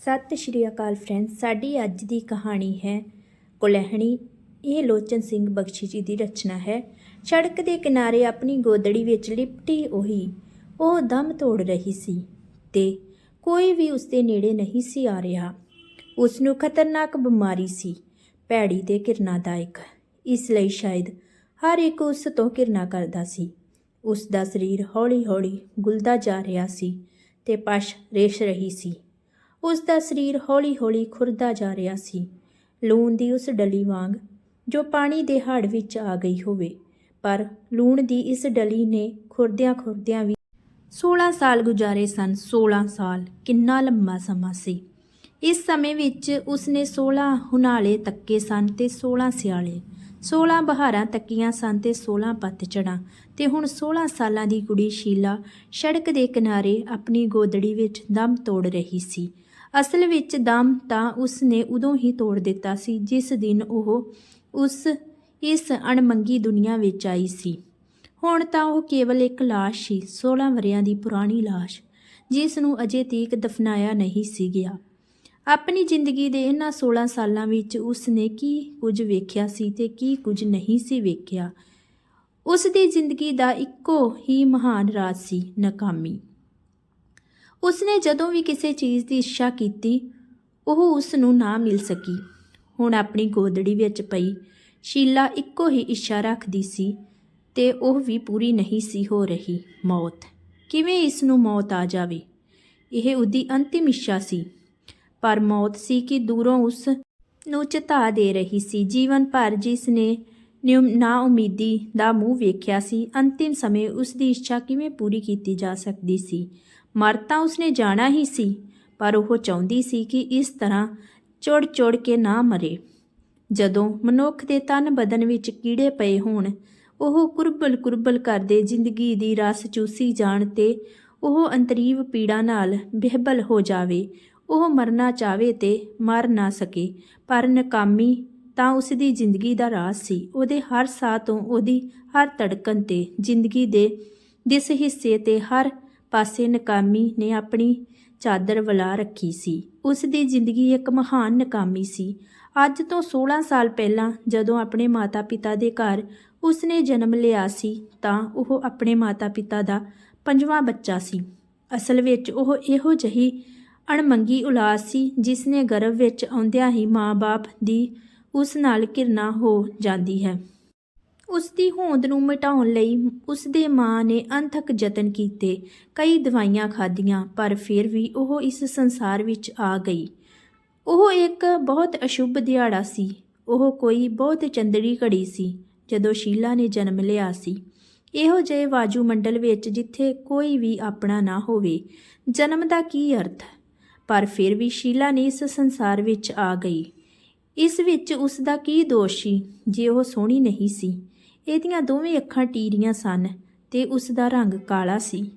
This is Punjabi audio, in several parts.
ਸਤਿ ਸ਼੍ਰੀ ਅਕਾਲ ਫਰੈਂਡਸ ਸਾਡੀ ਅੱਜ ਦੀ ਕਹਾਣੀ ਹੈ ਕੁਲਹਿਣੀ। ਇਹ ਲੋਚਨ ਸਿੰਘ ਬਖਸ਼ੀ ਜੀ ਦੀ ਰਚਨਾ ਹੈ। ਸੜਕ ਦੇ ਕਿਨਾਰੇ ਆਪਣੀ ਗੋਦੜੀ ਵਿੱਚ ਲਿਪਟੀ ਉਹੀ, ਉਹ ਦਮ ਤੋੜ ਰਹੀ ਸੀ ਤੇ ਕੋਈ ਵੀ ਉਸ ਦੇ ਨੇੜੇ ਨਹੀਂ ਸੀ ਆ ਰਿਹਾ। ਉਸ ਨੂੰ ਖਤਰਨਾਕ ਬਿਮਾਰੀ ਸੀ, ਭੈੜੀ ਤੇ ਕਿਰਨਾਦਾਇਕ ਇਸ ਲਈ ਸ਼ਾਇਦ ਹਰ ਇੱਕ ਉਸ ਤੋਂ ਕਿਰਨਾ ਕਰਦਾ ਸੀ। ਉਸ ਦਾ ਸਰੀਰ ਹੌਲੀ-ਹੌਲੀ ਗੁਲਦਾ ਜਾ ਰਿਹਾ ਸੀ ਤੇ ਪਛ ਰੇਸ਼ ਰਹੀ ਸੀ। ਉਸ ਦਾ ਸਰੀਰ ਹੌਲੀ-ਹੌਲੀ ਖੁਰਦਾ ਜਾ ਰਿਹਾ ਸੀ। ਲੂਣ ਦੀ ਉਸ ਡਲੀ ਵਾਂਗ, ਜੋ ਪਾਣੀ ਦੇ ਹੜ ਵਿੱਚ ਆ ਗਈ ਹੋਵੇ, ਪਰ ਲੂਣ ਦੀ ਇਸ ਡਲੀ ਨੇ ਖੁਰਦਿਆਂ ਖੁਰਦਿਆਂ ਵੀ 16 ਸਾਲ ਗੁਜ਼ਾਰੇ ਸਨ। 16 ਸਾਲ, ਕਿੰਨਾ ਲੰਮਾ ਸਮਾਂ ਸੀ। ਇਸ ਸਮੇਂ ਵਿੱਚ ਉਸਨੇ 16 ਹੁਨਾਲੇ ਤੱਕੇ ਸਨ ਤੇ 16 ਸਿਆਲੇ 16 ਬਹਾਰਾਂ ਤੱਕੀਆਂ ਸਨ ਤੇ 16 ਪਤਝੜਾਂ ਤੇ ਹੁਣ 16 ਸਾਲਾਂ ਦੀ ਕੁੜੀ ਸ਼ੀਲਾ ਸੜਕ ਦੇ ਕਿਨਾਰੇ ਆਪਣੀ ਗੋਦੜੀ ਵਿੱਚ ਦਮ ਤੋੜ ਰਹੀ ਸੀ। ਅਸਲ ਵਿੱਚ ਦਮ ਤਾਂ ਉਸਨੇ ਉਦੋਂ ਹੀ ਤੋੜ ਦਿੱਤਾ ਸੀ, ਜਿਸ ਦਿਨ ਉਹ ਉਸ, ਇਸ ਅਣਮੰਗੀ ਦੁਨੀਆ ਵਿੱਚ ਆਈ ਸੀ। ਹੁਣ ਤਾਂ ਉਹ ਕੇਵਲ ਇੱਕ ਲਾਸ਼ ਸੀ 16 ਵਰਿਆਂ ਦੀ ਪੁਰਾਣੀ ਲਾਸ਼, ਜਿਸ ਨੂੰ ਅਜੇ ਤੀਕ ਦਫਨਾਇਆ ਨਹੀਂ ਸੀ ਗਿਆ। ਆਪਣੀ ਜ਼ਿੰਦਗੀ ਦੇ ਇਹਨਾਂ 16 ਸਾਲਾਂ ਵਿੱਚ ਉਸਨੇ ਕੀ ਕੁਝ ਵੇਖਿਆ ਸੀ ਤੇ ਕੀ ਕੁਝ ਨਹੀਂ ਸੀ ਵੇਖਿਆ। ਉਸ ਦੀ ਜ਼ਿੰਦਗੀ ਦਾ ਇੱਕੋ ਹੀ ਮਹਾਨ ਰਾਜ ਸੀ, ਨਾਕਾਮੀ। ਉਸਨੇ ਜਦੋਂ ਵੀ ਕਿਸੇ ਚੀਜ਼ ਦੀ ਇੱਛਾ ਕੀਤੀ, ਉਹ ਉਸ ਨੂੰ ਨਾ ਮਿਲ ਸਕੀ। ਹੁਣ ਆਪਣੀ ਗੋਦੜੀ ਵਿੱਚ ਪਈ ਸ਼ੀਲਾ ਇੱਕੋ ਹੀ ਇੱਛਾ ਰੱਖਦੀ ਸੀ ਤੇ ਉਹ ਵੀ ਪੂਰੀ ਨਹੀਂ ਸੀ ਹੋ ਰਹੀ। ਮੌਤ। ਕਿਵੇਂ ਇਸ ਨੂੰ ਮੌਤ ਆ ਜਾਵੇ? ਇਹ ਉਹਦੀ ਅੰਤਿਮ ਇੱਛਾ ਸੀ। ਪਰ ਮੌਤ ਸੀ ਕਿ ਦੂਰੋਂ ਉਸ ਨੂੰ ਚਿਤਾ ਦੇ ਰਹੀ ਸੀ। ਜੀਵਨ ਭਰ ਜਿਸ ਨੇ ਨਾ ਉਮੀਦੀ ਦਾ ਮੂੰਹ ਵੇਖਿਆ ਸੀ, ਅੰਤਿਮ ਸਮੇਂ ਉਸ ਦੀ ਇੱਛਾ ਕਿਵੇਂ ਪੂਰੀ ਕੀਤੀ ਜਾ ਸਕਦੀ ਸੀ? ਮਰ ਤਾਂ ਉਸਨੇ ਜਾਣਾ ਹੀ ਸੀ, ਪਰ ਉਹ ਚਾਹੁੰਦੀ ਸੀ ਕਿ ਇਸ ਤਰ੍ਹਾਂ ਚੁੜ ਚੁੜ ਕੇ ਨਾ ਮਰੇ। ਜਦੋਂ ਮਨੁੱਖ ਦੇ ਤਨ ਬਦਨ ਵਿੱਚ ਕੀੜੇ ਪਏ ਹੋਣ, ਉਹ ਕੁਰਬਲ ਕੁਰਬਲ ਕਰਦੇ ਜ਼ਿੰਦਗੀ ਦੀ ਰਸ ਚੂਸੀ ਜਾਣ ਤੇ ਉਹ ਅੰਤਰੀਵ ਪੀੜਾ ਨਾਲ ਬਹਿਬਲ ਹੋ ਜਾਵੇ, ਉਹ ਮਰਨਾ ਚਾਵੇ ਤੇ ਮਰ ਨਾ ਸਕੇ, ਪਰ ਨਕਾਮੀ ਤਾਂ ਉਸ ਦੀ ਜ਼ਿੰਦਗੀ ਦਾ ਰਾਜ਼ ਸੀ। ਉਹਦੇ ਹਰ ਸਾਹ ਤੋਂ ਉਹਦੀ ਹਰ ਧੜਕਣ ਤੇ ਜ਼ਿੰਦਗੀ ਦੇ ਜਿਸ ਹਿੱਸੇ ਤੇ ਹਰ ਪਾਸੇ ਨਕਾਮੀ ਨੇ ਆਪਣੀ ਚਾਦਰ ਵਲਾ ਰੱਖੀ ਸੀ। ਉਸ ਦੀ ਜ਼ਿੰਦਗੀ ਇੱਕ ਮਹਾਨ ਨਕਾਮੀ ਸੀ। ਅੱਜ ਤੋਂ 16 ਸਾਲ ਪਹਿਲਾਂ ਜਦੋਂ ਆਪਣੇ ਮਾਤਾ-ਪਿਤਾ ਦੇ ਘਰ ਉਸਨੇ ਜਨਮ ਲਿਆ ਸੀ, ਤਾਂ ਉਹ ਆਪਣੇ ਮਾਤਾ-ਪਿਤਾ ਦਾ ਪੰਜਵਾਂ ਬੱਚਾ ਸੀ। ਅਸਲ ਵਿੱਚ ਉਹ ਇਹੋ ਜਹੀ ਅਣਮੰਗੀ ਔਲਾਦ ਸੀ ਜਿਸ ਨੇ ਗਰਭ ਵਿੱਚ ਆਉਂਦਿਆਂ ਹੀ ਮਾਂ-ਬਾਪ ਦੀ ਉਸ ਨਾਲ ਘਿਰਨਾ ਹੋ ਜਾਂਦੀ ਹੈ। ਉਸ ਦੀ ਹੋਂਦ ਨੂੰ ਮਿਟਾਉਣ ਲਈ ਉਸ ਦੇ ਮਾਂ ਨੇ ਅਣਥੱਕ ਯਤਨ ਕੀਤੇ। ਕਈ ਦਵਾਈਆਂ ਖਾਧੀਆਂ, ਪਰ ਫਿਰ ਵੀ ਉਹ ਇਸ ਸੰਸਾਰ ਵਿੱਚ ਆ ਗਈ। ਉਹ ਇੱਕ ਬਹੁਤ ਅਸ਼ੁਭ ਦਿਹਾੜਾ ਸੀ। ਉਹ ਕੋਈ ਬਹੁਤ ਚੰਦੜੀ ਘੜੀ ਸੀ, ਜਦੋਂ ਸ਼ੀਲਾ ਨੇ ਜਨਮ ਲਿਆ ਸੀ। ਇਹੋ ਜਿਹੇ ਵਾਜੂ ਮੰਡਲ ਵਿੱਚ ਜਿੱਥੇ ਕੋਈ ਵੀ ਆਪਣਾ ਨਾ ਹੋਵੇ। ਜਨਮ ਦਾ ਕੀ ਅਰਥ? ਪਰ ਫਿਰ ਵੀ ਸ਼ੀਲਾ ਨੇ ਇਸ ਸੰਸਾਰ ਵਿੱਚ ਆ ਗਈ। ਇਸ ਵਿੱਚ ਉਸ ਦਾ ਕੀ ਦੋਸ਼ ਸੀ, ਜੇ ਉਹ ਸੋਹਣੀ ਨਹੀਂ ਸੀ? ਇਹਦੀਆਂ ਦੋਵੇਂ ਅੱਖਾਂ ਟੀਰੀਆਂ ਸਨ ਤੇ ਉਸ ਦਾ ਰੰਗ ਕਾਲਾ ਸੀ।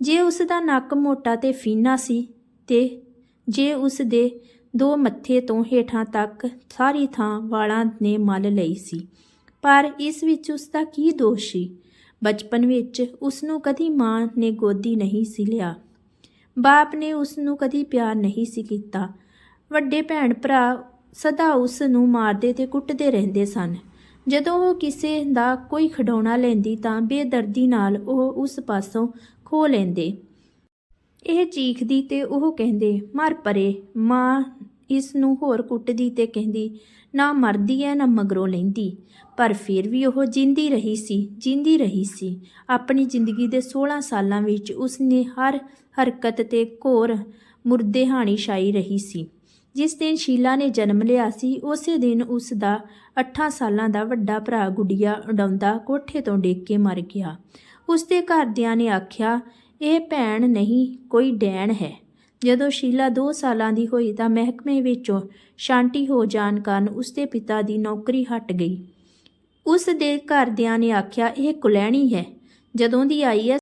ਜੇ ਉਸ ਦਾ ਨੱਕ ਮੋਟਾ ਤੇ ਫੀਨਾ ਸੀ ਤੇ ਜੇ ਉਸ ਦੇ ਦੋ ਮੱਥੇ ਤੋਂ ਹੇਠਾਂ ਤੱਕ ਸਾਰੀ ਥਾਂ ਵਾਲਾਂ ਨੇ ਮਲ ਲਈ ਸੀ। ਪਰ ਇਸ ਵਿੱਚ ਉਸ ਦਾ ਕੀ ਦੋਸ਼ ਸੀ? ਬਚਪਨ ਵਿੱਚ ਉਸ ਨੂੰ ਕਦੀ ਮਾਂ ਨੇ ਗੋਦੀ ਨਹੀਂ ਸੀ ਲਿਆ। ਬਾਪ ਨੇ ਉਸ ਨੂੰ ਕਦੀ ਪਿਆਰ ਨਹੀਂ ਸੀ ਕੀਤਾ। ਵੱਡੇ ਭੈਣ ਭਰਾ ਸਦਾ ਉਸ ਨੂੰ ਮਾਰਦੇ ਤੇ ਕੁੱਟਦੇ ਰਹਿੰਦੇ ਸਨ। ਜਦੋਂ ਉਹ ਕਿਸੇ ਦਾ ਕੋਈ ਖਿਡੌਣਾ ਲੈਂਦੀ ਤਾਂ ਬੇਦਰਦੀ ਨਾਲ ਉਹ ਉਸ ਪਾਸੋਂ ਖੋ ਲੈਂਦੇ। ਇਹ ਚੀਖਦੀ ਤੇ ਉਹ ਕਹਿੰਦੇ, ਮਰ ਪਰੇ, ਮਾਂ ਇਸ ਨੂੰ ਹੋਰ ਕੁੱਟਦੀ ਤੇ ਕਹਿੰਦੀ, ਨਾ ਮਰਦੀ ਐ, ਨਾ ਮਗਰੋਂ ਲੈਂਦੀ। ਪਰ ਫਿਰ ਵੀ ਉਹ ਜਿੰਦੀ ਰਹੀ ਸੀ, ਜਿੰਦੀ ਰਹੀ ਸੀ। ਆਪਣੀ ਜ਼ਿੰਦਗੀ ਦੇ 16 ਸਾਲਾਂ ਵਿੱਚ ਉਸਨੇ ਹਰ ਹਰਕਤ ਤੇ ਘੋਰ ਮੁਰਦੇ ਹਾਣੀ ਛਾਈ ਰਹੀ ਸੀ। ਜਿਸ ਦਿਨ ਸ਼ੀਲਾ ਨੇ ਜਨਮ ਲਿਆ ਸੀ, ਉਸੇ ਦਿਨ ਉਸ ਦਾ 8 ਸਾਲਾਂ ਦਾ ਵੱਡਾ ਭਰਾ ਗੁੱਡੀਆ ਉਡਾਉਂਦਾ ਕੋਠੇ ਤੋਂ ਡੇਕ ਕੇ ਮਰ ਗਿਆ। ਉਸ ਦੇ ਘਰਦਿਆਂ ਨੇ ਆਖਿਆ, ਇਹ ਭੈਣ ਨਹੀਂ, ਕੋਈ ਡੈਣ ਹੈ। ਜਦੋਂ ਸ਼ੀਲਾ 2 ਸਾਲਾਂ ਦੀ ਹੋਈ ਤਾਂ ਮਹਿਕਮੇ ਵਿੱਚੋਂ ਸ਼ਾਂਤੀ ਹੋ ਜਾਣ ਕਾਰਨ ਉਸ ਦੇ ਪਿਤਾ ਦੀ ਨੌਕਰੀ ਹਟ ਗਈ। ਉਸ ਦੇ ਘਰਦਿਆਂ ਨੇ ਆਖਿਆ, ਇਹ ਕੁਲੈਣੀ ਹੈ। ਜਦੋਂ ਦੀ ਆਈ ਹੈ,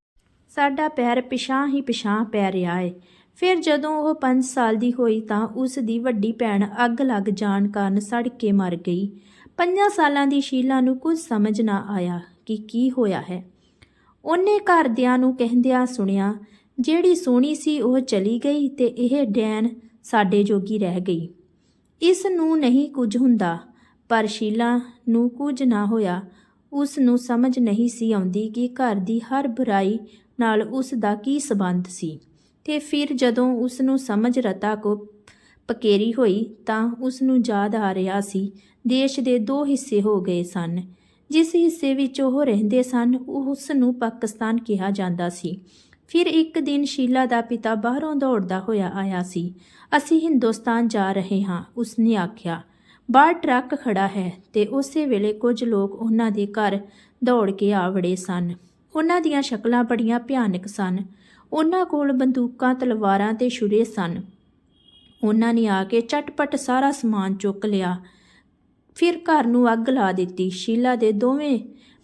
ਸਾਡਾ ਪੈਰ ਪਿਛਾਂ ਹੀ ਪਿਛਾਂ ਪੈ ਰਿਹਾ ਹੈ ਫਿਰ ਜਦੋਂ ਉਹ 5 ਸਾਲ ਦੀ ਹੋਈ ਤਾਂ ਉਸ ਦੀ ਵੱਡੀ ਭੈਣ ਅੱਗ ਲੱਗ ਜਾਣ ਕਾਰਨ ਸੜ ਕੇ ਮਰ ਗਈ। 5 ਸਾਲਾਂ ਦੀ ਸ਼ੀਲਾ ਨੂੰ ਕੁਝ ਸਮਝ ਨਾ ਆਇਆ ਕਿ ਕੀ ਹੋਇਆ ਹੈ। ਉਹਨੇ ਘਰਦਿਆਂ ਨੂੰ ਕਹਿੰਦਿਆਂ ਸੁਣਿਆ, ਜਿਹੜੀ ਸੋਹਣੀ ਸੀ ਉਹ ਚਲੀ ਗਈ ਤੇ ਇਹ ਡੈਨ ਸਾਡੇ ਜੋਗੀ ਰਹਿ ਗਈ। ਇਸ ਨੂੰ ਨਹੀਂ ਕੁਝ ਹੁੰਦਾ, ਪਰ ਸ਼ੀਲਾ ਨੂੰ ਕੁਝ ਨਾ ਹੋਇਆ। ਉਸ ਨੂੰ ਸਮਝ ਨਹੀਂ ਸੀ ਆਉਂਦੀ ਕਿ ਘਰ ਦੀ ਹਰ ਬੁਰਾਈ ਨਾਲ ਉਸ ਦਾ ਕੀ ਸਬੰਧ ਸੀ। ਤੇ ਫਿਰ ਜਦੋਂ ਉਸ ਨੂੰ ਸਮਝ ਰਤਾ ਕੋ ਪਕੇਰੀ ਹੋਈ ਤਾਂ ਉਸ ਨੂੰ ਯਾਦ ਆ ਰਿਹਾ ਸੀ, ਦੇਸ਼ ਦੇ ਦੋ ਹਿੱਸੇ ਹੋ ਗਏ ਸਨ। ਜਿਸ ਹਿੱਸੇ ਵਿੱਚ ਉਹ ਰਹਿੰਦੇ ਸਨ ਉਸ ਨੂੰ ਪਾਕਿਸਤਾਨ ਕਿਹਾ ਜਾਂਦਾ ਸੀ। ਫਿਰ ਇੱਕ ਦਿਨ ਸ਼ੀਲਾ ਦਾ ਪਿਤਾ ਬਾਹਰੋਂ ਦੌੜਦਾ ਹੋਇਆ ਆਇਆ ਸੀ। ਅਸੀਂ ਹਿੰਦੁਸਤਾਨ ਜਾ ਰਹੇ ਹਾਂ, ਉਸਨੇ ਆਖਿਆ। ਬਾਹਰ ਟਰੱਕ ਖੜਾ ਹੈ ਤੇ ਉਸੇ ਵੇਲੇ ਕੁਝ ਲੋਕ ਉਹਨਾਂ ਦੇ ਘਰ ਦੌੜ ਕੇ ਆ ਵੜੇ ਸਨ। ਉਹਨਾਂ ਦੀਆਂ ਸ਼ਕਲਾਂ ਬੜੀਆਂ ਭਿਆਨਕ ਸਨ। ਉਹਨਾਂ ਕੋਲ ਬੰਦੂਕਾਂ, ਤਲਵਾਰਾਂ ਤੇ ਛੁਰੇ ਸਨ। ਉਹਨਾਂ ਨੇ ਆ ਕੇ ਝਟਪਟ ਸਾਰਾ ਸਮਾਨ ਚੁੱਕ ਲਿਆ। ਫਿਰ ਘਰ ਨੂੰ ਅੱਗ ਲਾ ਦਿੱਤੀ। ਸ਼ੀਲਾ ਦੇ ਦੋਵੇਂ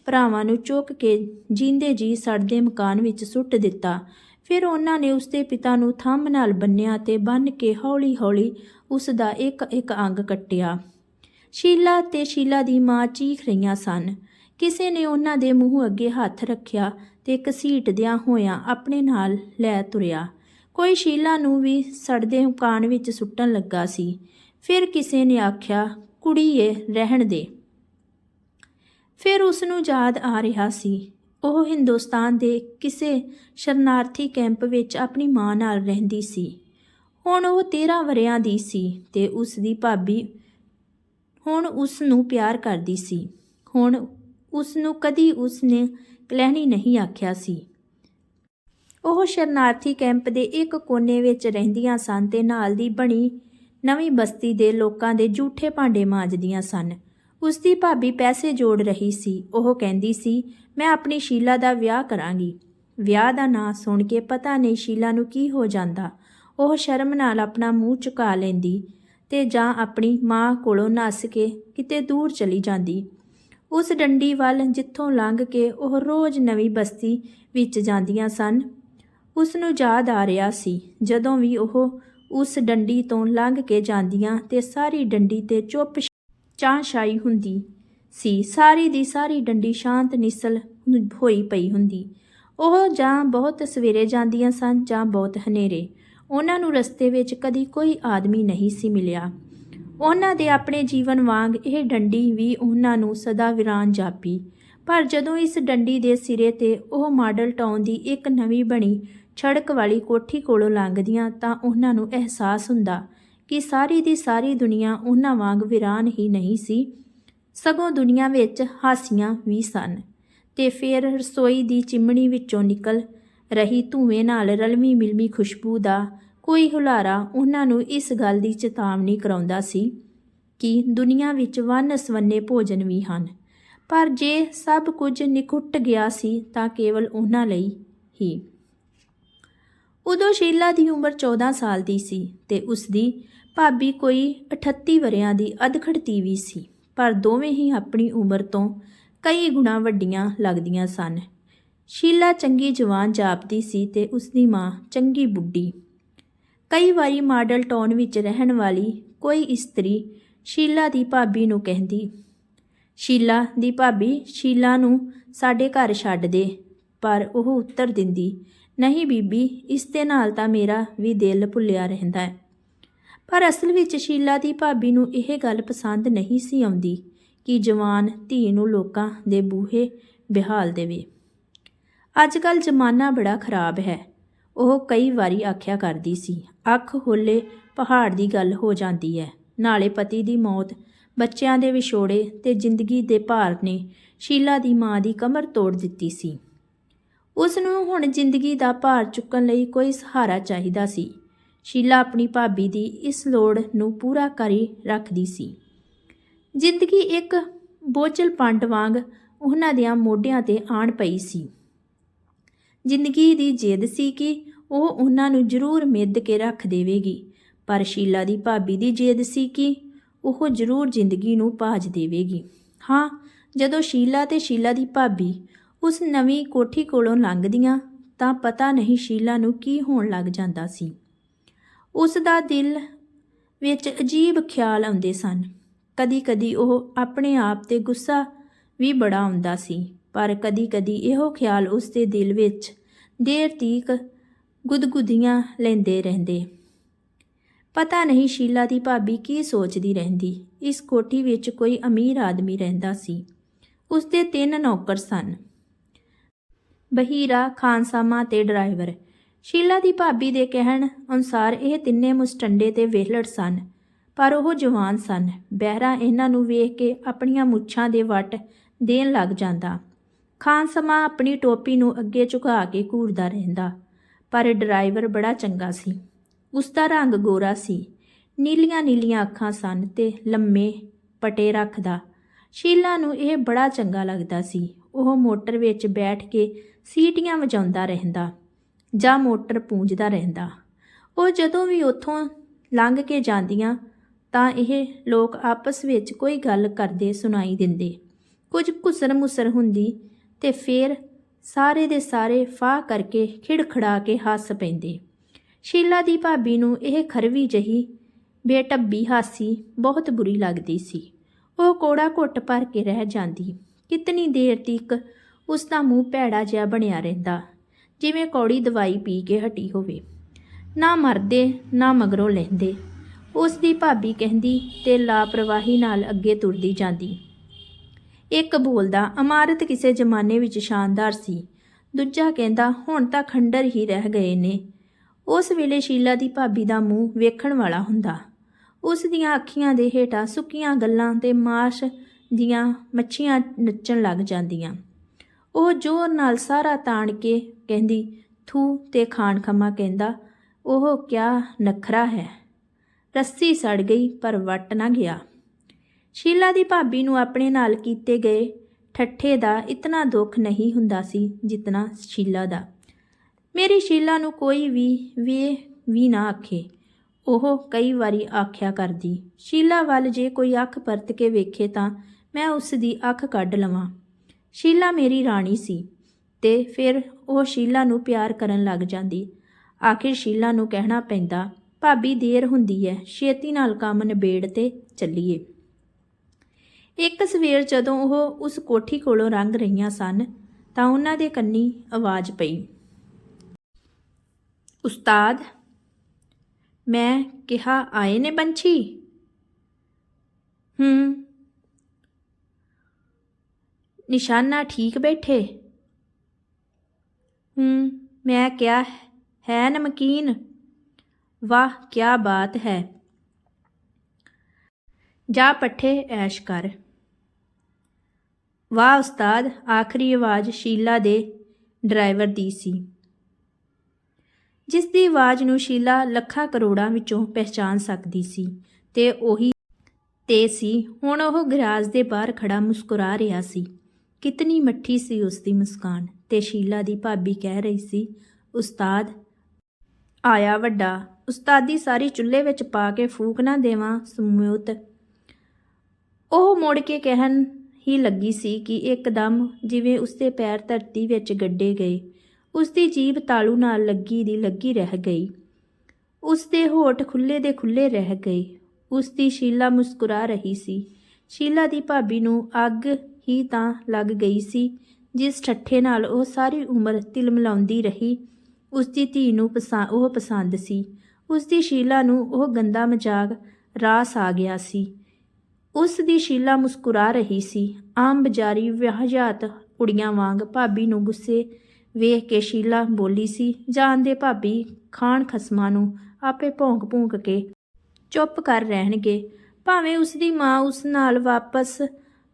ਭਰਾਵਾਂ ਨੂੰ ਚੁੱਕ ਕੇ ਜਿੰਦੇ ਜੀ ਸੜਦੇ ਮਕਾਨ ਵਿੱਚ ਸੁੱਟ ਦਿੱਤਾ। ਫਿਰ ਉਹਨਾਂ ਨੇ ਉਸਦੇ ਪਿਤਾ ਨੂੰ ਥੰਮ ਨਾਲ ਬੰਨਿਆ ਤੇ ਬੰਨ ਕੇ ਹੌਲੀ-ਹੌਲੀ ਉਸ ਦਾ ਇੱਕ ਇੱਕ ਅੰਗ ਕੱਟਿਆ। ਸ਼ੀਲਾ ਤੇ ਸ਼ੀਲਾ ਦੀ ਮਾਂ ਚੀਖ ਰਹੀਆਂ ਸਨ। ਕਿਸੇ ਨੇ ਉਹਨਾਂ ਦੇ ਮੂੰਹ ਅੱਗੇ ਹੱਥ ਰੱਖਿਆ ਤੇ ਘਸੀਟਦਿਆਂ ਹੋਇਆਂ ਆਪਣੇ ਨਾਲ ਲੈ ਤੁਰਿਆ। ਕੋਈ ਸ਼ੀਲਾ ਨੂੰ ਵੀ ਸੜਦੇ ਮਕਾਨ ਵਿੱਚ ਸੁੱਟਣ ਲੱਗਾ ਸੀ। ਫਿਰ ਕਿਸੇ ਨੇ ਆਖਿਆ, ਕੁੜੀਏ, ਰਹਿਣ ਦੇ। ਫਿਰ ਉਸ ਨੂੰ ਯਾਦ ਆ ਰਿਹਾ ਸੀ। ਉਹ ਹਿੰਦੁਸਤਾਨ ਦੇ ਕਿਸੇ ਸ਼ਰਨਾਰਥੀ ਕੈਂਪ ਵਿੱਚ ਆਪਣੀ ਮਾਂ ਨਾਲ ਰਹਿੰਦੀ ਸੀ। ਹੁਣ ਉਹ 13 ਵਰਿਆਂ ਦੀ ਸੀ ਤੇ ਉਸ ਦੀ ਭਾਬੀ ਹੁਣ ਉਸ ਨੂੰ ਪਿਆਰ ਕਰਦੀ ਸੀ। ਹੁਣ ਉਸ ਨੂੰ ਕਦੀ ਉਸ ਨੇ ਕਲਹਿਣੀ ਨਹੀਂ ਆਖਿਆ ਸੀ। ਉਹ ਸ਼ਰਨਾਰਥੀ ਕੈਂਪ ਦੇ ਇੱਕ ਕੋਨੇ ਵਿੱਚ ਰਹਿੰਦੀਆਂ ਸਨ ਤੇ ਨਾਲ ਦੀ ਬਣੀ ਨਵੀਂ ਬਸਤੀ ਦੇ ਲੋਕਾਂ ਦੇ ਝੂਠੇ ਭਾਂਡੇ ਮਾਂਜਦੀਆਂ ਸਨ। ਉਸ ਦੀ ਭਾਬੀ ਪੈਸੇ ਜੋੜ ਰਹੀ ਸੀ। ਉਹ ਕਹਿੰਦੀ ਸੀ, ਮੈਂ ਆਪਣੀ ਸ਼ੀਲਾ ਦਾ ਵਿਆਹ ਕਰਾਂਗੀ। ਵਿਆਹ ਦਾ ਨਾਂ ਸੁਣ ਕੇ ਪਤਾ ਨਹੀਂ ਸ਼ੀਲਾ ਨੂੰ ਕੀ ਹੋ ਜਾਂਦਾ। ਉਹ ਸ਼ਰਮ ਨਾਲ ਆਪਣਾ ਮੂੰਹ ਝੁਕਾ ਲੈਂਦੀ ਤੇ ਜਾਂ ਆਪਣੀ ਮਾਂ ਕੋਲੋਂ ਨੱਸ ਕੇ ਕਿਤੇ ਦੂਰ ਚਲੀ ਜਾਂਦੀ। ਉਸ ਡੰਡੀ ਵੱਲ ਜਿੱਥੋਂ ਲੰਘ ਕੇ ਉਹ ਰੋਜ਼ ਨਵੀਂ ਬਸਤੀ ਵਿੱਚ ਜਾਂਦੀਆਂ ਸਨ। ਉਸ ਨੂੰ ਯਾਦ ਆ ਰਿਹਾ ਸੀ ਜਦੋਂ ਵੀ ਉਹ ਉਸ ਡੰਡੀ ਤੋਂ ਲੰਘ ਕੇ ਜਾਂਦੀਆਂ ਤੇ ਸਾਰੀ ਡੰਡੀ ਤੇ ਚੁੱਪ ਚਾਂ ਛਾਈ ਹੁੰਦੀ ਸੀ। ਸਾਰੀ ਦੀ ਸਾਰੀ ਡੰਡੀ ਸ਼ਾਂਤ ਨਿਸਲ ਹੋਈ ਪਈ ਹੁੰਦੀ। ਉਹ ਜਾਂ ਬਹੁਤ ਸਵੇਰੇ ਜਾਂਦੀਆਂ ਸਨ ਜਾਂ ਬਹੁਤ ਹਨੇਰੇ। ਉਹਨਾਂ ਨੂੰ ਰਸਤੇ ਵਿੱਚ ਕਦੀ ਕੋਈ ਆਦਮੀ ਨਹੀਂ ਸੀ ਮਿਲਿਆ। ਉਹਨਾਂ ਦੇ ਆਪਣੇ ਜੀਵਨ ਵਾਂਗ ਇਹ ਡੰਡੀ ਵੀ ਉਹਨਾਂ ਨੂੰ ਸਦਾ ਵਿਰਾਨ ਜਾਪੀ। ਪਰ ਜਦੋਂ ਇਸ ਡੰਡੀ ਦੇ ਸਿਰੇ ਤੇ ਉਹ ਮਾਡਲ ਟਾਊਨ ਦੀ ਇੱਕ ਨਵੀਂ ਬਣੀ ਛੜਕ ਵਾਲੀ ਕੋਠੀ ਕੋਲੋਂ ਲੰਘਦੀਆਂ ਤਾਂ ਉਹਨਾਂ ਨੂੰ ਅਹਿਸਾਸ ਹੁੰਦਾ ਕਿ ਸਾਰੀ ਦੀ ਸਾਰੀ ਦੁਨੀਆ ਉਹਨਾਂ ਵਾਂਗ ਵਿਰਾਨ ਹੀ ਨਹੀਂ ਸੀ। ਸਗੋਂ ਦੁਨੀਆ ਵਿੱਚ ਹਾਸੀਆਂ ਵੀ ਸਨ। ਤੇ ਫਿਰ ਰਸੋਈ ਦੀ ਚਿਮਣੀ ਵਿੱਚੋਂ ਨਿਕਲ ਰਹੀ ਧੂਏ ਨਾਲ ਰਲਵੀਂ ਮਿਲਵੀਂ ਖੁਸ਼ਬੂ ਦਾ ਕੋਈ ਹੁਲਾਰਾ ਉਹਨਾਂ ਨੂੰ ਇਸ ਗੱਲ ਦੀ ਚੇਤਾਵਨੀ ਕਰਾਉਂਦਾ ਸੀ ਕਿ ਦੁਨੀਆ ਵਿੱਚ ਵੰਨ ਸਵੰਨੇ ਭੋਜਨ ਵੀ ਹਨ। ਪਰ ਜੇ ਸਭ ਕੁਝ ਨਿਕੁੱਟ ਗਿਆ ਸੀ ਤਾਂ ਕੇਵਲ ਉਹਨਾਂ ਲਈ ਹੀ। ਉਦੋਂ ਸ਼ੀਲਾ ਦੀ ਉਮਰ 14 ਸਾਲ ਦੀ ਸੀ ਤੇ ਉਸ ਦੀ ਭਾਬੀ ਕੋਈ 38 ਵਰਿਆਂ ਦੀ ਅਧਖੜਤੀ ਵੀ ਸੀ। ਪਰ ਦੋਵੇਂ ਹੀ ਆਪਣੀ ਉਮਰ ਤੋਂ ਕਈ ਗੁਣਾ ਵੱਡੀਆਂ ਲੱਗਦੀਆਂ ਸਨ। ਸ਼ੀਲਾ ਚੰਗੀ ਜਵਾਨ ਜਾਪਦੀ ਸੀ ਤੇ ਉਸ ਦੀ ਮਾਂ ਚੰਗੀ ਬੁੱਢੀ ਕਈ ਵਾਰੀ ਮਾਡਲ ਟਾਊਨ ਵਿੱਚ ਰਹਿਣ ਵਾਲੀ ਕੋਈ ਇਸਤਰੀ ਸ਼ੀਲਾ ਦੀ ਭਾਬੀ ਨੂੰ ਕਹਿੰਦੀ, ਸ਼ੀਲਾ ਦੀ ਭਾਬੀ ਸ਼ੀਲਾ ਨੂੰ ਸਾਡੇ ਘਰ ਛੱਡ ਦੇ, ਪਰ ਉਹ ਉੱਤਰ ਦਿੰਦੀ, ਨਹੀਂ ਬੀਬੀ, ਇਸ ਦੇ ਨਾਲ ਤਾਂ ਮੇਰਾ ਵੀ ਦਿਲ ਭੁੱਲਿਆ ਰਹਿੰਦਾ ਹੈ। ਪਰ ਅਸਲ ਵਿੱਚ ਸ਼ੀਲਾ ਦੀ ਭਾਬੀ ਨੂੰ ਇਹ ਗੱਲ ਪਸੰਦ ਨਹੀਂ ਸੀ ਆਉਂਦੀ ਕਿ ਜਵਾਨ ਧੀ ਨੂੰ ਲੋਕਾਂ ਦੇ ਬੂਹੇ ਬਿਹਾਲ ਦੇਵੇ। ਅੱਜ ਕੱਲ ਜ਼ਮਾਨਾ ਬੜਾ ਖਰਾਬ ਹੈ। ਉਹ ਕਈ ਵਾਰੀ ਆਖਿਆ ਕਰਦੀ ਸੀ, ਅੱਖ ਹੋਲੇ ਪਹਾੜ ਦੀ ਗੱਲ ਹੋ ਜਾਂਦੀ ਹੈ ਨਾਲੇ ਪਤੀ ਦੀ ਮੌਤ, ਬੱਚਿਆਂ ਦੇ ਵਿਛੋੜੇ ਤੇ ਜ਼ਿੰਦਗੀ ਦੇ ਭਾਰ ਨੇ ਸ਼ੀਲਾ ਦੀ ਮਾਂ ਦੀ ਕਮਰ ਤੋੜ ਦਿੱਤੀ ਸੀ। ਉਸ ਨੂੰ ਹੁਣ ਜ਼ਿੰਦਗੀ ਦਾ ਭਾਰ ਚੁੱਕਣ ਲਈ ਕੋਈ ਸਹਾਰਾ ਚਾਹੀਦਾ ਸੀ। ਸ਼ੀਲਾ ਆਪਣੀ ਭਾਬੀ ਦੀ ਇਸ ਲੋੜ ਨੂੰ ਪੂਰਾ ਕਰੀ ਰੱਖਦੀ ਸੀ। ਜ਼ਿੰਦਗੀ ਇੱਕ ਬੋਚਲ ਪੰਡ ਵਾਂਗ ਉਹਨਾਂ ਦੀਆਂ ਮੋਢਿਆਂ ਤੇ ਆਣ ਪਈ ਸੀ। ਜ਼ਿੰਦਗੀ ਦੀ ਜਿੱਦ ਸੀ ਕਿ ਉਹ ਉਹਨਾਂ ਨੂੰ ਜ਼ਰੂਰ ਮਿੱਧ ਕੇ ਰੱਖ ਦੇਵੇਗੀ। ਪਰ ਸ਼ੀਲਾ ਦੀ ਭਾਬੀ ਦੀ ਜਿੱਦ ਸੀ ਕਿ ਉਹ ਜ਼ਰੂਰ ਜ਼ਿੰਦਗੀ ਨੂੰ ਭਾਜ ਦੇਵੇਗੀ। ਹਾਂ, ਜਦੋਂ ਸ਼ੀਲਾ ਤੇ ਸ਼ੀਲਾ ਦੀ ਭਾਬੀ ਉਸ ਨਵੀਂ ਕੋਠੀ ਕੋਲੋਂ ਲੰਘਦੀਆਂ, ਤਾਂ ਪਤਾ ਨਹੀਂ ਸ਼ੀਲਾ ਨੂੰ ਕੀ ਹੋਣ ਲੱਗ ਜਾਂਦਾ ਸੀ। ਉਸ ਦਾ ਦਿਲ ਵਿੱਚ ਅਜੀਬ ਖਿਆਲ ਆਉਂਦੇ ਸਨ। ਕਦੀ-ਕਦੀ ਉਹ ਆਪਣੇ ਆਪ ਤੇ ਗੁੱਸਾ ਵੀ ਬੜਾ ਆਉਂਦਾ ਸੀ। ਪਰ ਕਦੀ-ਕਦੀ ਇਹੋ ਖਿਆਲ ਉਸ ਦੇ ਦਿਲ ਵਿੱਚ ਦੇਰ ਤੀਕ ਗੁਦਗੁਦੀਆਂ ਲੈਂਦੇ ਰਹਿੰਦੇ। ਪਤਾ ਨਹੀਂ ਸ਼ੀਲਾ ਦੀ ਭਾਬੀ ਕੀ ਸੋਚਦੀ ਰਹਿੰਦੀ। ਇਸ ਕੋਠੀ ਵਿੱਚ ਕੋਈ ਅਮੀਰ ਆਦਮੀ ਰਹਿੰਦਾ ਸੀ। ਉਸ ਦੇ ਤਿੰਨ ਨੌਕਰ ਸਨ। ਬਹੀਰਾ, ਖਾਨਸਾਮਾ ਤੇ ਡਰਾਈਵਰ। ਸ਼ੀਲਾ ਦੀ ਭਾਬੀ ਦੇ ਕਹਿਣ ਅਨੁਸਾਰ ਇਹ ਤਿੰਨੇ ਮੁਸਟੰਡੇ ਤੇ ਵਿਹਲੜ ਸਨ, ਪਰ ਉਹ ਜਵਾਨ ਸਨ। ਬਹਿਰਾ ਇਹਨਾਂ ਨੂੰ ਵੇਖ ਕੇ ਆਪਣੀਆਂ ਮੁੱਛਾਂ ਦੇ ਵੱਟ ਦੇਣ ਲੱਗ ਜਾਂਦਾ। ਖਾਨ ਖਾਨਸਮਾ ਆਪਣੀ ਟੋਪੀ ਨੂੰ ਅੱਗੇ ਝੁਕਾ ਕੇ ਘੂਰਦਾ ਰਹਿੰਦਾ, ਪਰ ਡਰਾਈਵਰ ਬੜਾ ਚੰਗਾ ਸੀ। ਉਸ ਦਾ ਰੰਗ ਗੋਰਾ ਸੀ। ਨੀਲੀਆਂ ਨੀਲੀਆਂ ਅੱਖਾਂ ਸਨ ਤੇ ਲੰਮੇ ਪਟੇ ਰੱਖਦਾ। ਸ਼ੀਲਾ ਨੂੰ ਇਹ ਬੜਾ ਚੰਗਾ ਲੱਗਦਾ ਸੀ। ਉਹ ਮੋਟਰ ਵਿੱਚ ਬੈਠ ਕੇ ਸੀਟੀਆਂ ਵਜਾਉਂਦਾ ਰਹਿੰਦਾ ਜਾਂ ਮੋਟਰ ਪੂੰਝਦਾ ਰਹਿੰਦਾ। ਉਹ ਜਦੋਂ ਵੀ ਉੱਥੋਂ ਲੰਘ ਕੇ ਜਾਂਦੀਆਂ ਤਾਂ ਇਹ ਲੋਕ ਆਪਸ ਵਿੱਚ ਕੋਈ ਗੱਲ ਕਰਦੇ ਸੁਣਾਈ ਦਿੰਦੇ। ਕੁਝ ਘੁਸਰ ਮੁਸਰ ਹੁੰਦੀ ਤੇ ਫਿਰ ਸਾਰੇ ਦੇ ਸਾਰੇ ਫਾਹ ਕਰਕੇ ਖਿੜਖੜਾ ਕੇ ਹੱਸ ਪੈਂਦੇ। ਸ਼ੀਲਾ ਦੀ ਭਾਬੀ ਨੂੰ ਇਹ ਖਰਵੀ ਜਹੀ ਬੇਟੱਬੀ ਹਾਸੀ ਬਹੁਤ ਬੁਰੀ ਲੱਗਦੀ ਸੀ। ਉਹ ਕੋੜਾ ਘੁੱਟ ਭਰ ਕੇ ਰਹਿ ਜਾਂਦੀ। ਕਿਤਨੀ ਦੇਰ ਤੱਕ ਉਸ ਦਾ ਮੂੰਹ ਭੈੜਾ ਜਿਹਾ ਬਣਿਆ ਰਹਿੰਦਾ, ਜਿਵੇਂ ਕੌੜੀ ਦਵਾਈ ਪੀ ਕੇ ਹਟੀ ਹੋਵੇ। ਨਾ ਮਰਦੇ, ਨਾ ਮਗਰੋਂ ਲੈਂਦੇ। ਉਸ ਦੀ ਭਾਬੀ ਕਹਿੰਦੀ ਤੇ ਲਾਪਰਵਾਹੀ ਨਾਲ ਅੱਗੇ ਤੁਰਦੀ ਜਾਂਦੀ। ਇੱਕ ਬੋਲਦਾ, ਇਮਾਰਤ ਕਿਸੇ ਜ਼ਮਾਨੇ ਵਿੱਚ ਸ਼ਾਨਦਾਰ ਸੀ। ਦੂਜਾ ਕਹਿੰਦਾ, ਹੁਣ ਤਾਂ ਖੰਡਰ ਹੀ ਰਹਿ ਗਏ ਨੇ। ਉਸ ਵੇਲੇ ਸ਼ੀਲਾ ਦੀ ਭਾਬੀ ਦਾ ਮੂੰਹ ਵੇਖਣ ਵਾਲਾ ਹੁੰਦਾ। ਉਸ ਦੀਆਂ ਅੱਖੀਆਂ ਦੇ ਹੇਠਾਂ ਸੁੱਕੀਆਂ ਗੱਲਾਂ ਤੇ ਮਾਸ਼ ਦੀਆਂ ਮੱਛੀਆਂ ਨੱਚਣ ਲੱਗ ਜਾਂਦੀਆਂ। ਉਹ ਜ਼ੋਰ ਨਾਲ ਸਾਰਾ ਤਾਣ ਕੇ ਕਹਿੰਦੀ, ਥੂ ਤੇ ਖਾਨ ਖਮਾ ਕਹਿੰਦਾ ਉਹ ਕਿਆ ਨਖਰਾ ਹੈ। ਰੱਸੀ ਸੜ ਗਈ, ਪਰ ਵੱਟ ਨਾ ਗਿਆ। ਸ਼ੀਲਾ ਦੀ ਭਾਬੀ ਨੂੰ ਆਪਣੇ ਨਾਲ ਕੀਤੇ ਗਏ ਠੱਠੇ ਦਾ ਇਤਨਾ ਦੁੱਖ ਨਹੀਂ ਹੁੰਦਾ ਸੀ ਜਿਤਨਾ ਸ਼ੀਲਾ ਦਾ। ਮੇਰੀ ਸ਼ੀਲਾ ਨੂੰ ਕੋਈ ਵੀ ਵੇ ਵੀ ਨਾ ਆਖੇ। ਉਹ ਕਈ ਵਾਰੀ ਆਖਿਆ ਕਰਦੀ, ਸ਼ੀਲਾ ਵੱਲ ਜੇ ਕੋਈ ਅੱਖ ਪਰਤ ਕੇ ਵੇਖੇ ਤਾਂ ਮੈਂ ਉਸ ਦੀ ਅੱਖ ਕੱਢ ਲਵਾਂ। ਸ਼ੀਲਾ ਮੇਰੀ ਰਾਣੀ ਸੀ ਤੇ ਫਿਰ ਉਹ ਸ਼ੀਲਾ ਨੂੰ ਪਿਆਰ ਕਰਨ ਲੱਗ ਜਾਂਦੀ। ਆਖਿਰ ਸ਼ੀਲਾ ਨੂੰ ਕਹਿਣਾ ਪੈਂਦਾ, ਭਾਬੀ ਦੇਰ ਹੁੰਦੀ ਹੈ ਛੇਤੀ ਨਾਲ ਕੰਮ ਨਿਬੇੜ ਤੇ ਚੱਲੀਏ। ਇੱਕ ਸਵੇਰ ਜਦੋਂ ਉਹ ਉਸ ਕੋਠੀ ਕੋਲੋਂ ਰੰਗ ਰਹੀਆਂ ਸਨ, ਤਾਂ ਉਹਨਾਂ ਦੇ ਕੰਨੀ ਆਵਾਜ਼ ਪਈ। ਉਸਤਾਦ, ਮੈਂ ਕਿਹਾ, ਆਏ ਨੇ ਪੰਛੀ? ਹੂੰ। ਨਿਸ਼ਾਨਾ ਠੀਕ ਬੈਠੇ? ਹੂੰ, ਮੈਂ ਕਿਹਾ, ਹੈ ਨਮਕੀਨ। ਵਾਹ ਕੀ ਬਾਤ ਹੈ। ਜਾ ਪੱਠੇ ਐਸ਼ ਕਰ। ਵਾਹ ਉਸਤਾਦ, ਆਖਰੀ ਆਵਾਜ਼ ਸ਼ੀਲਾ ਦੇ ਡਰਾਈਵਰ ਦੀ ਸੀ। ਜਿਸ ਦੀ ਆਵਾਜ਼ ਨੂੰ ਸ਼ੀਲਾ ਲੱਖਾਂ ਕਰੋੜਾਂ ਵਿੱਚੋਂ ਪਹਿਚਾਨ ਸਕਦੀ ਸੀ ਤੇ ਉਹੀ ਤੇ ਸੀ। ਹੁਣ ਉਹ ਗਰਾਜ ਦੇ ਬਾਹਰ ਖੜਾ ਮੁਸਕਰਾ ਰਿਹਾ ਸੀ। ਕਿਤਨੀ ਮੱਠੀ ਸੀ ਉਸ ਦੀ ਮੁਸਕਾਨ ਤੇ ਸ਼ੀਲਾ ਦੀ ਭਾਬੀ ਕਹਿ ਰਹੀ ਸੀ, ਉਸਤਾਦ, ਆਇਆ ਵੱਡਾ, ਉਸਤਾਦੀ ਸਾਰੀ ਚੁੱਲ੍ਹੇ ਵਿੱਚ ਪਾ ਕੇ ਫੂਕ ਨਾ ਦੇਵਾਂ ਸਮੂਤ ਉਹ ਮੁੜ ਕੇ ਕਹਿਣ ਹੀ ਲੱਗੀ ਸੀ ਕਿ ਇੱਕਦਮ ਜਿਵੇਂ ਉਸਦੇ ਪੈਰ ਧਰਤੀ ਵਿੱਚ ਗੱਡੇ ਗਏ, ਉਸਦੀ ਜੀਭ ਤਾਲੂ ਨਾਲ ਲੱਗੀ ਦੀ ਲੱਗੀ ਰਹਿ ਗਈ। ਉਸਦੇ ਹੋਠ ਖੁੱਲੇ ਦੇ ਖੁੱਲੇ ਰਹਿ ਗਏ। ਉਸਦੀ ਸ਼ੀਲਾ ਮੁਸਕਰਾ ਰਹੀ ਸੀ। ਸ਼ੀਲਾ ਦੀ ਭਾਬੀ ਨੂੰ ਅੱਗ ਹੀ ਤਾਂ ਲੱਗ ਗਈ ਸੀ, ਜਿਸ ਠੱਠੇ ਨਾਲ ਉਹ ਸਾਰੀ ਉਮਰ ਤਿਲ ਮਿਲਾਉਂਦੀ ਰਹੀ। ਉਸਦੀ ਧੀ ਨੂੰ ਪਸੰ, ਉਹ ਪਸੰਦ ਸੀ। ਉਸਦੀ ਸ਼ੀਲਾ ਨੂੰ ਉਹ ਗੰਦਾ ਮਜ਼ਾਕ ਰਾਸ ਆ ਗਿਆ ਸੀ। ਉਸ ਦੀ ਸ਼ੀਲਾ ਮੁਸਕਰਾ ਰਹੀ ਸੀ। ਆਮ ਬਜ਼ਾਰੀ ਵਿਆਹਜਾਤ ਕੁੜੀਆਂ ਵਾਂਗ ਭਾਬੀ ਨੂੰ ਗੁੱਸੇ ਵੇਖ ਕੇ ਸ਼ੀਲਾ ਬੋਲੀ ਸੀ ਜਾਣਦੇ ਭਾਬੀ ਖਾਨ ਖਸਮਾਂ ਨੂੰ ਆਪੇ ਭੌਂਕ ਭੂੰਕ ਕੇ ਚੁੱਪ ਕਰ ਰਹਿਣਗੇ। ਭਾਵੇਂ ਉਸ ਦੀ ਮਾਂ ਉਸ ਨਾਲ ਵਾਪਸ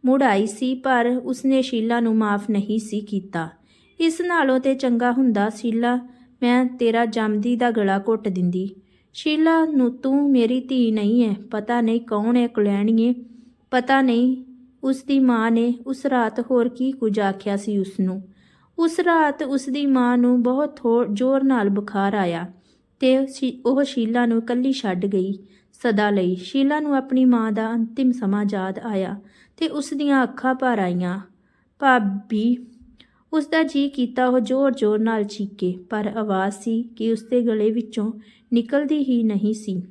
ਮੁੜ ਆਈ ਸੀ, ਪਰ ਉਸਨੇ ਸ਼ੀਲਾ ਨੂੰ ਮਾਫ ਨਹੀਂ ਸੀ ਕੀਤਾ। ਇਸ ਨਾਲੋਂ ਤੇ ਚੰਗਾ ਹੁੰਦਾ ਸ਼ੀਲਾ, ਮੈਂ ਤੇਰਾ ਜੰਮਦੀ ਦਾ ਗਲਾ ਘੁੱਟ ਦਿੰਦੀ। ਸ਼ੀਲਾ ਨੂੰ ਤੂੰ ਮੇਰੀ ਧੀ ਨਹੀਂ ਹੈ ਪਤਾ ਨਹੀਂ ਕੌਣ ਹੈ ਕੁਲੈਣੀਏ। ਪਤਾ ਨਹੀਂ ਉਸ ਦੀ ਮਾਂ ਨੇ ਉਸ ਰਾਤ ਹੋਰ ਕੀ ਕੁਝ ਆਖਿਆ ਸੀ ਉਸ ਨੂੰ ਉਸ ਰਾਤ ਉਸ ਦੀ ਮਾਂ ਨੂੰ ਬਹੁਤ ਜ਼ੋਰ ਨਾਲ ਬੁਖਾਰ ਆਇਆ ਤੇ ਸ਼ੀ- ਉਹ ਸ਼ੀਲਾ ਨੂੰ ਇਕੱਲੀ ਛੱਡ ਗਈ ਸਦਾ ਲਈ। ਸ਼ੀਲਾ ਨੂੰ ਆਪਣੀ ਮਾਂ ਦਾ ਅੰਤਿਮ ਸਮਾਂ ਯਾਦ ਆਇਆ ਤੇ ਉਸ ਦੀਆਂ ਅੱਖਾਂ ਭਰ ਆਈਆਂ। ਭਾਬੀ ਉਸ ਦਾ ਜੀ ਕੀਤਾ ਉਹ ਜ਼ੋਰ-ਜ਼ੋਰ ਨਾਲ ਚੀਕੇ, ਪਰ ਆਵਾਜ਼ ਸੀ ਕਿ ਉਸ ਦੇ ਗਲੇ ਵਿੱਚੋਂ ਨਿਕਲਦੀ ਹੀ ਨਹੀਂ ਸੀ।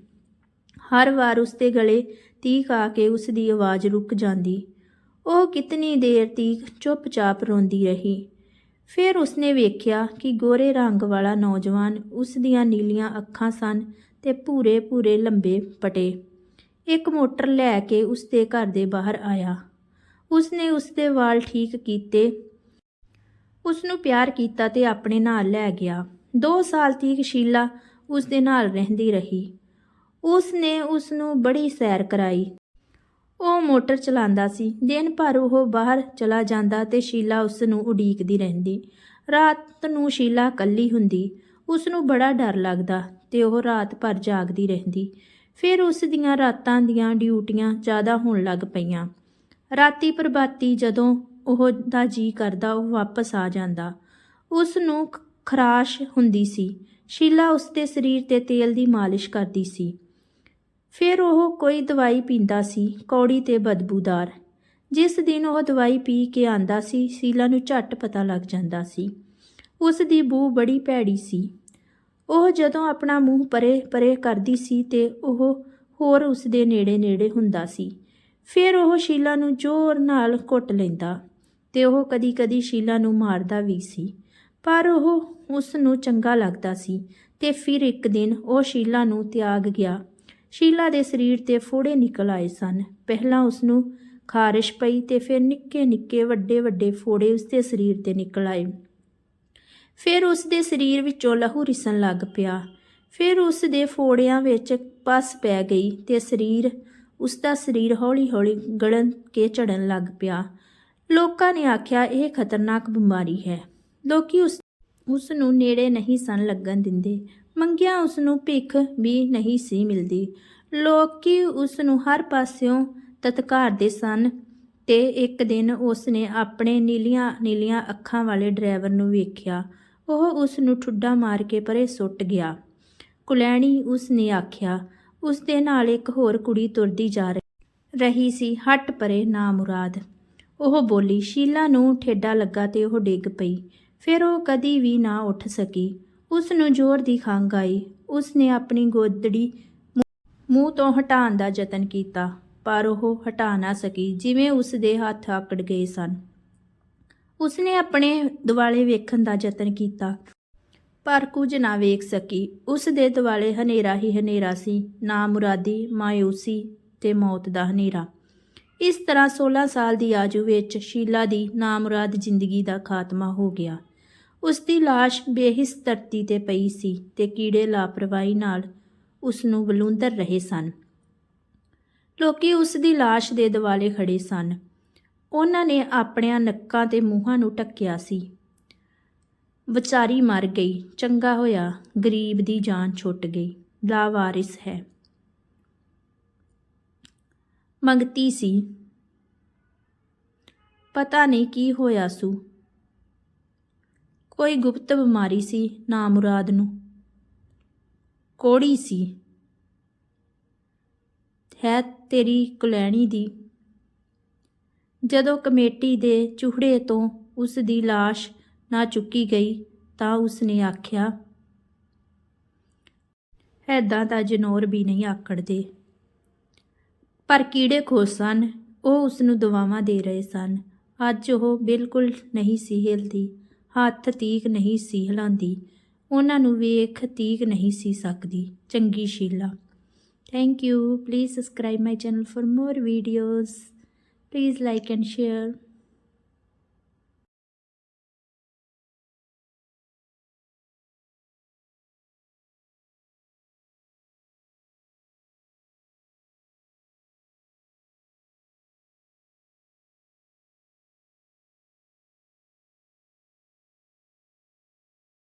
ਹਰ ਵਾਰ ਉਸ ਦੇ ਗਲੇ ਤੀਕ ਆ ਕੇ ਉਸ ਦੀ ਆਵਾਜ਼ ਰੁਕ ਜਾਂਦੀ। ਉਹ ਕਿਤਨੀ ਦੇਰ ਤੀਕ ਚੁੱਪਚਾਪ ਰੋਂਦੀ ਰਹੀ। ਫਿਰ ਉਸਨੇ ਵੇਖਿਆ ਕਿ ਗੋਰੇ ਰੰਗ ਵਾਲਾ ਨੌਜਵਾਨ ਉਸ ਦੀਆਂ ਨੀਲੀਆਂ ਅੱਖਾਂ ਸਨ ਤੇ ਭੂਰੇ ਭੂਰੇ ਲੰਬੇ ਪਟੇ। ਇੱਕ ਮੋਟਰ ਲੈ ਕੇ ਉਸ ਦੇ ਘਰ ਦੇ ਬਾਹਰ ਆਇਆ। ਉਸਨੇ ਉਸ ਦੇ ਵਾਲ ਠੀਕ ਕੀਤੇ। ਉਸ ਨੂੰ ਪਿਆਰ ਕੀਤਾ ਤੇ ਆਪਣੇ ਨਾਲ ਲੈ ਗਿਆ। 2 ਸਾਲ ਤੀਕ ਸ਼ੀਲਾ ਉਸ ਦੇ ਨਾਲ ਰਹਿੰਦੀ ਰਹੀ। ਉਸ ਨੇ ਉਸ ਨੂੰ ਬੜੀ ਸੈਰ ਕਰਾਈ। ਉਹ ਮੋਟਰ ਚਲਾਉਂਦਾ ਸੀ। ਦਿਨ ਭਰ ਉਹ ਬਾਹਰ ਚਲਾ ਜਾਂਦਾ ਤੇ ਸ਼ੀਲਾ ਉਸ ਨੂੰ ਉਡੀਕਦੀ ਰਹਿੰਦੀ। ਰਾਤ ਨੂੰ ਸ਼ੀਲਾ ਇਕੱਲੀ ਹੁੰਦੀ। ਉਸ ਨੂੰ ਬੜਾ ਡਰ ਲੱਗਦਾ ਤੇ ਉਹ ਰਾਤ ਭਰ ਜਾਗਦੀ ਰਹਿੰਦੀ। ਫਿਰ ਉਸ ਦੀਆਂ ਰਾਤਾਂ ਦੀਆਂ ਡਿਊਟੀਆਂ ਜ਼ਿਆਦਾ ਹੋਣ ਲੱਗ ਪਈਆਂ। ਰਾਤੀ ਪ੍ਰਭਾਤੀ ਜਦੋਂ ਉਹ ਦਾ ਜੀ ਕਰਦਾ, ਉਹ ਵਾਪਸ ਆ ਜਾਂਦਾ। ਉਸ ਨੂੰ ਖ- ਖਰਾਸ਼ ਹੁੰਦੀ ਸੀ। ਸ਼ੀਲਾ ਉਸ ਦੇ ਸਰੀਰ ਤੇ ਤੇਲ ਦੀ ਮਾਲਿਸ਼ ਕਰਦੀ ਸੀ। ਫਿਰ ਉਹ ਕੋਈ ਦਵਾਈ ਪੀਂਦਾ ਸੀ, ਕੌੜੀ ਤੇ ਬਦਬੂਦਾਰ। ਜਿਸ ਦਿਨ ਉਹ ਦਵਾਈ ਪੀ ਕੇ ਆਂਦਾ ਸੀ, ਸ਼ੀਲਾ ਨੂੰ ਝੱਟ ਪਤਾ ਲੱਗ ਜਾਂਦਾ ਸੀ। ਉਸ ਦੀ ਬੂ ਬੜੀ ਭੈੜੀ ਸੀ। ਉਹ ਜਦੋਂ ਆਪਣਾ ਮੂੰਹ ਪਰੇ ਪਰੇ ਕਰਦੀ ਸੀ ਤੇ ਉਹ ਹੋਰ ਉਸ ਦੇ ਨੇੜੇ ਨੇੜੇ ਹੁੰਦਾ ਸੀ। ਫਿਰ ਉਹ ਸ਼ੀਲਾ ਨੂੰ ਜ਼ੋਰ ਨਾਲ ਘੁੱਟ ਲੈਂਦਾ ਤੇ ਉਹ ਕਦੀ-ਕਦੀ ਸ਼ੀਲਾ ਨੂੰ ਮਾਰਦਾ ਵੀ ਸੀ। ਪਰ ਉਹ ਉਸ ਨੂੰ ਚੰਗਾ ਲੱਗਦਾ ਸੀ ਤੇ ਫਿਰ ਇੱਕ ਦਿਨ ਉਹ ਸ਼ੀਲਾ ਨੂੰ ਤਿਆਗ ਗਿਆ। ਸ਼ੀਲਾ ਦੇ ਸਰੀਰ ਤੇ ਫੋੜੇ ਨਿਕਲ ਆਏ ਸਨ। ਪਹਿਲਾਂ ਉਸ ਨੂੰ ਖਾਰਿਸ਼ ਪਈ ਤੇ ਫਿਰ ਨਿੱਕੇ-ਨਿੱਕੇ, ਵੱਡੇ-ਵੱਡੇ ਫੋੜੇ ਉਸ ਦੇ ਸਰੀਰ ਤੇ ਨਿਕਲ ਆਏ। ਫਿਰ ਉਸ ਦੇ ਸਰੀਰ ਵਿੱਚੋਂ ਲਹੂ ਰਿਸਣ ਲੱਗ ਪਿਆ। ਫਿਰ ਉਸ ਦੇ ਫੋੜਿਆਂ ਵਿੱਚ ਪਸ ਪੈ ਗਈ ਤੇ ਸਰੀਰ ਉਸ ਦਾ ਸਰੀਰ ਹੌਲੀ-ਹੌਲੀ ਗਲਣ ਕੇ ਝੜਨ ਲੱਗ ਪਿਆ। ਲੋਕਾਂ ਨੇ ਆਖਿਆ, ਇਹ ਖਤਰਨਾਕ ਬਿਮਾਰੀ ਹੈ। ਲੋਕੀ ਉਸ ਉਸ ਨੂੰ ਨੇੜੇ ਨਹੀਂ ਸਨ ਲੱਗਣ ਦਿੰਦੇ। ਮੰਗਿਆ ਉਸ ਨੂੰ ਭਿੱਖ ਵੀ ਨਹੀਂ ਸੀ ਮਿਲਦੀ। ਲੋਕੀ ਉਸ ਨੂੰ ਹਰ ਪਾਸਿਓਂ ਤਤਕਾਰਦੇ ਸਨ ਤੇ ਇੱਕ ਦਿਨ ਉਸ ਨੇ ਆਪਣੇ ਨੀਲੀਆਂ ਨੀਲੀਆਂ ਅੱਖਾਂ ਵਾਲੇ ਡਰਾਈਵਰ ਨੂੰ ਵੇਖਿਆ। ਉਹ ਉਸ ਨੂੰ ਠੁੱਡਾ ਮਾਰ ਕੇ ਪਰੇ ਸੁੱਟ ਗਿਆ। ਕੁਲੈਣੀ ਉਸ ਨੇ ਆਖਿਆ, ਉਸ ਦੇ ਨਾਲ ਇੱਕ ਹੋਰ ਕੁੜੀ ਤੁਰਦੀ ਜਾ ਰਹੀ ਸੀ ਹਟ ਪਰੇ ਨਾ ਮੁਰਾਦ ਉਹ ਬੋਲੀ, ਸ਼ੀਲਾ ਨੂੰ ਠੇਡਾ ਲੱਗਾ ਤੇ ਉਹ ਡਿੱਗ ਪਈ। ਫਿਰ ਉਹ ਕਦੀ ਵੀ ਨਾ ਉੱਠ ਸਕੀ। ਉਸ ਨੂੰ ਜ਼ੋਰ ਦੀ ਖੰਘ ਆਈ। ਉਸ ਨੇ ਆਪਣੀ ਗੋਦੜੀ ਮੂੰਹ- ਤੋਂ ਹਟਾਉਣ ਦਾ ਯਤਨ ਕੀਤਾ, ਪਰ ਉਹ ਹਟਾ ਨਾ ਸਕੀ, ਜਿਵੇਂ ਉਸ ਦੇ ਹੱਥ ਆਕੜ ਗਏ ਸਨ। ਉਸਨੇ ਆਪਣੇ ਦੁਆਲੇ ਵੇਖਣ ਦਾ ਯਤਨ ਕੀਤਾ, ਪਰ ਕੁਝ ਨਾ ਵੇਖ ਸਕੀ। ਉਸ ਦੇ ਦੁਆਲੇ ਹਨੇਰਾ ਹੀ ਹਨੇਰਾ ਸੀ, ਨਾ ਮੁਰਾਦੀ ਮਾਇੂਸੀ ਤੇ ਮੌਤ ਦਾ ਹਨੇਰਾ। ਇਸ ਤਰ੍ਹਾਂ 16 ਸਾਲ ਦੀ ਆਜੂ ਵਿੱਚ ਸ਼ੀਲਾ ਦੀ ਨਾਮੁਰਾਦ ਜ਼ਿੰਦਗੀ ਦਾ ਖਾਤਮਾ ਹੋ ਗਿਆ। ਉਸ ਦੀ ਲਾਸ਼ ਬੇਹਿਸ ਧਰਤੀ ਤੇ ਪਈ ਸੀ ਤੇ ਕੀੜੇ ਲਾਪਰਵਾਹੀ ਨਾਲ ਉਸ ਨੂੰ ਬਲੂੰਦਰ ਰਹੇ ਸਨ। ਲੋਕੀ ਉਸ ਦੀ ਲਾਸ਼ ਦੇ ਦਿਵਾਲੇ ਖੜੇ ਸਨ। ਉਹਨਾਂ ਨੇ ਆਪਣਿਆਂ ਨੱਕਾਂ ਤੇ ਮੂੰਹਾਂ ਨੂੰ ਟੱਕਿਆ ਸੀ। ਵਿਚਾਰੀ ਮਰ ਗਈ, ਚੰਗਾ ਹੋਇਆ, ਗਰੀਬ ਦੀ ਜਾਨ ਛੁੱਟ ਗਈ, ਲਾਵਾਰਿਸ ਹੈ। ਮੰਗਤੀ ਸੀ। ਪਤਾ ਨਹੀਂ ਕੀ ਹੋਇਆ ਸੂ। ਕੋਈ ਗੁਪਤ ਬਿਮਾਰੀ ਸੀ ਨਾ ਮੁਰਾਦ ਨੂੰ। ਕੋੜੀ ਸੀ। ਹੈ ਤੇਰੀ ਕੁਲੈਣੀ ਦੀ। ਜਦੋਂ ਕਮੇਟੀ ਦੇ ਚੂਹੜੇ ਤੋਂ ਉਸ ਦੀ ਲਾਸ਼ ਨਾ ਚੁੱਕੀ ਗਈ ਤਾਂ ਉਸ ਨੇ ਆਖਿਆ ਐਦਾਂ ਤਾਂ ਜਨੌਰ ਵੀ ਨਹੀਂ ਆਕੜਦੇ। ਪਰ ਕੀੜੇ ਖੁਸ਼ ਸਨ, ਉਹ ਉਸ ਨੂੰ ਦਵਾਵਾਂ ਦੇ ਰਹੇ ਸਨ। ਅੱਜ ਉਹ ਬਿਲਕੁਲ ਨਹੀਂ ਸੀ ਹਿਲਦੀ। ਹੱਥ ਤੀਕ ਨਹੀਂ ਸੀ ਹਿਲਾਉਂਦੀ ਉਹਨਾਂ ਨੂੰ ਵੇਖ ਤੀਕ ਨਹੀਂ ਸੀ ਸਕਦੀ। ਚੰਗੀ Sheela. Thank you please subscribe my channel for more videos please like and share